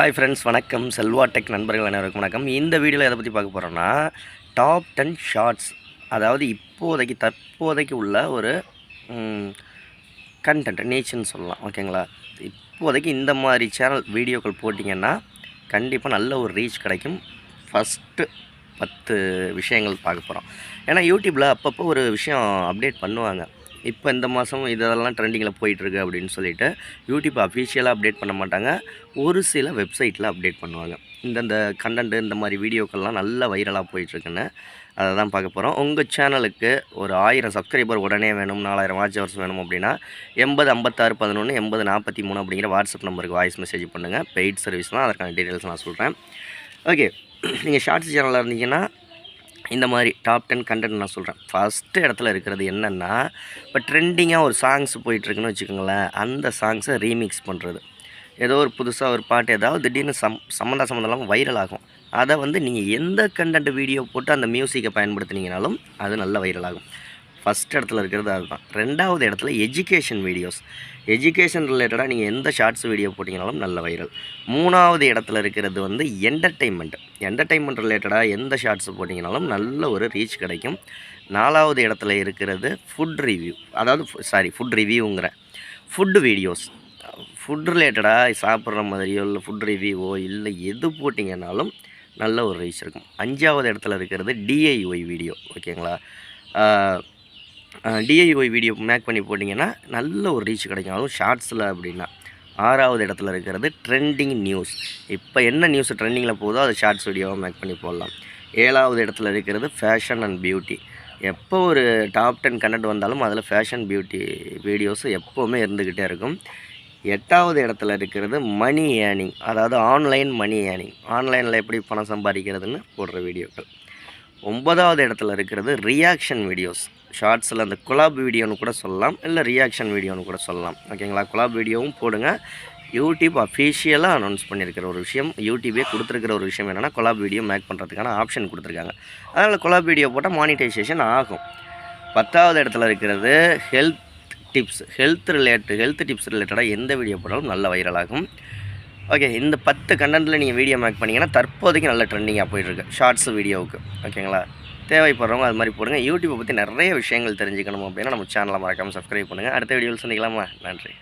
Hi friends வணக்கம். Selva tech நண்பர்கள் அனைவருக்கும் வணக்கம். இந்த வீடியோவில் எதை பற்றி பார்க்க போகிறோன்னா டாப் டென் ஷார்ட்ஸ் அதாவது இப்போதைக்கு தற்போதைக்கு உள்ள ஒரு கண்டென்ட் நேச்சர்னு சொல்லலாம். ஓகேங்களா இப்போதைக்கு இந்த மாதிரி சேனல் வீடியோக்கள் போட்டிங்கன்னா கண்டிப்பாக நல்ல ஒரு ரீச் கிடைக்கும். ஃபஸ்ட்டு பத்து விஷயங்கள் பார்க்க போகிறோம் ஏன்னா யூடியூப்பில் அப்பப்போ ஒரு விஷயம் அப்டேட் பண்ணுவாங்க. இப்போ இந்த மாதம் இதெல்லாம் ட்ரெண்டிங்கில் போயிட்டுருக்கு அப்படின்னு சொல்லிட்டு யூடியூப் அஃபிஷியலாக அப்டேட் பண்ண மாட்டாங்க. ஒரு சில வெப்சைட்டில் அப்டேட் பண்ணுவாங்க. இந்தந்த கண்டென்ட்டு இந்த மாதிரி வீடியோக்கள்லாம் நல்ல வைரலாக போயிட்டுருக்குன்னு அதை தான் பார்க்க போகிறோம் உங்கள் சேனலுக்கு ஒரு ஆயிரம் சப்ஸ்கிரைபர் உடனே வேணும் நாலாயிரம் வாட்ச் ஹவர்ஸ் வேணும் அப்படின்னா எண்பது ஐம்பத்தாறு பதினொன்று எண்பது நாற்பத்தி மூணு அப்படிங்கிற வாட்ஸ்அப் நம்பருக்கு வாய்ஸ் மெசேஜ் பண்ணுங்கள் பெய்ட் சர்வீஸ் தான் அதற்கான டீட்டெயில்ஸ் நான் சொல்கிறேன் ஓகே நீங்கள் ஷார்ட்ஸ் சேனலில் இருந்தீங்கன்னா இந்த மாதிரி டாப் டென் கண்டென்ட் நான் சொல்கிறேன் ஃபஸ்ட்டு இடத்துல இருக்கிறது என்னென்னா இப்போ ட்ரெண்டிங்காக ஒரு சாங்ஸ் போயிட்டுருக்குன்னு வச்சுக்கோங்களேன் அந்த சாங்ஸை ரீமிக்ஸ் பண்ணுறது ஏதோ ஒரு புதுசாக ஒரு பாட்டு ஏதாவது திடீர்னு சம் சம்மந்தா சம்மந்தம் இல்லாமல் வைரல் ஆகும். அதை வந்து நீங்கள் எந்த கண்டென்ட் வீடியோ போட்டு அந்த மியூசிக்கை பயன்படுத்தினீங்கனாலும் அது நல்ல வைரல் ஆகும். ஃபஸ்ட் இடத்துல இருக்கிறது அதுதான். ரெண்டாவது இடத்துல எஜுகேஷன் வீடியோஸ் எஜுகேஷன் ரிலேட்டடாக நீங்கள் எந்த ஷார்ட்ஸ் வீடியோ போட்டிங்கனாலும் நல்ல வைரல் மூணாவது இடத்துல இருக்கிறது வந்து என்டர்டெயின்மெண்ட் என்டர்டெயின்மெண்ட் ரிலேட்டடாக எந்த ஷார்ட்ஸ் போட்டிங்கனாலும் நல்ல ஒரு ரீச் கிடைக்கும். நாலாவது இடத்துல இருக்கிறது ஃபுட் ரிவ்யூ அதாவது சாரி ஃபுட் ரிவ்யூங்கிற ஃபுட்டு வீடியோஸ் ஃபுட் ரிலேட்டடாக சாப்பிட்ற மாதிரியோ இல்லை ஃபுட் ரிவ்யூவோ இல்லை எது போட்டிங்கனாலும் நல்ல ஒரு ரீச் இருக்கும். அஞ்சாவது இடத்துல இருக்கிறது டிஐஒய் வீடியோ ஓகேங்களா டிஐஒய் வீடியோ மேக் பண்ணி போட்டிங்கன்னா நல்ல ஒரு ரீச் கிடைக்கும். அதுவும் ஷார்ட்ஸில் அப்படின்னா. ஆறாவது இடத்துல இருக்கிறது ட்ரெண்டிங் நியூஸ் இப்போ என்ன நியூஸ் ட்ரெண்டிங்கில் போதோ அது ஷார்ட்ஸ் வீடியோவாக மேக் பண்ணி போடலாம். ஏழாவது இடத்துல இருக்கிறது ஃபேஷன் அண்ட் பியூட்டி எப்போ ஒரு டாப் டென் கண்டென்ட் வந்தாலும் அதில் ஃபேஷன் பியூட்டி வீடியோஸ் எப்போவுமே இருந்துக்கிட்டே இருக்கும். எட்டாவது இடத்துல இருக்கிறது மணி ஏர்னிங் அதாவது ஆன்லைன் மணி ஏர்னிங் ஆன்லைனில் எப்படி பணம் சம்பாதிக்கிறதுன்னு போடுற வீடியோக்கள் ஒன்பதாவது இடத்துல இருக்கிறது ரியாக்ஷன் வீடியோஸ் ஷார்ட்ஸில் அந்த குலாப் வீடியோன்னு கூட சொல்லலாம் இல்லை ரியாக்ஷன் வீடியோன்னு கூட சொல்லலாம். ஓகேங்களா? குலாப் வீடியோவும் போடுங்க. யூடியூப் அஃபீஷியலாக அனௌன்ஸ் பண்ணியிருக்கிற ஒரு விஷயம் யூடியூபே கொடுத்துருக்கிற ஒரு விஷயம் என்னென்னா கொலாப் வீடியோ மேக் பண்ணுறதுக்கான ஆப்ஷன் கொடுத்துருக்காங்க. அதனால் கொலாப் வீடியோ போட்டால் மானிட்டைசேஷன் ஆகும். பத்தாவது இடத்துல இருக்கிறது health tips health relate health tips ரிலேட்டடாக எந்த வீடியோ போட்டாலும் நல்ல வைரலாகும் ஓகே இந்த பத்து கண்டென்ட்டில் நீங்கள் வீடியோ மேக் பண்ணிங்கன்னா தற்போதைக்கு நல்ல ட்ரெண்டிங்காக போயிட்டுருக்கு. ஷார்ட்ஸ் வீடியோவுக்கு ஓகேங்களா தேவைப்படுறவங்க அது மாதிரி போடுங்க. யூடியூப்பை பற்றி நிறைய விஷயங்கள் தெரிஞ்சுக்கணும் அப்படின்னா நம்ம சேனலை மறக்காமல் சப்ஸ்கிரைப் பண்ணுங்கள் அடுத்த வீடியோவில் சந்திக்கலாமா? நன்றி.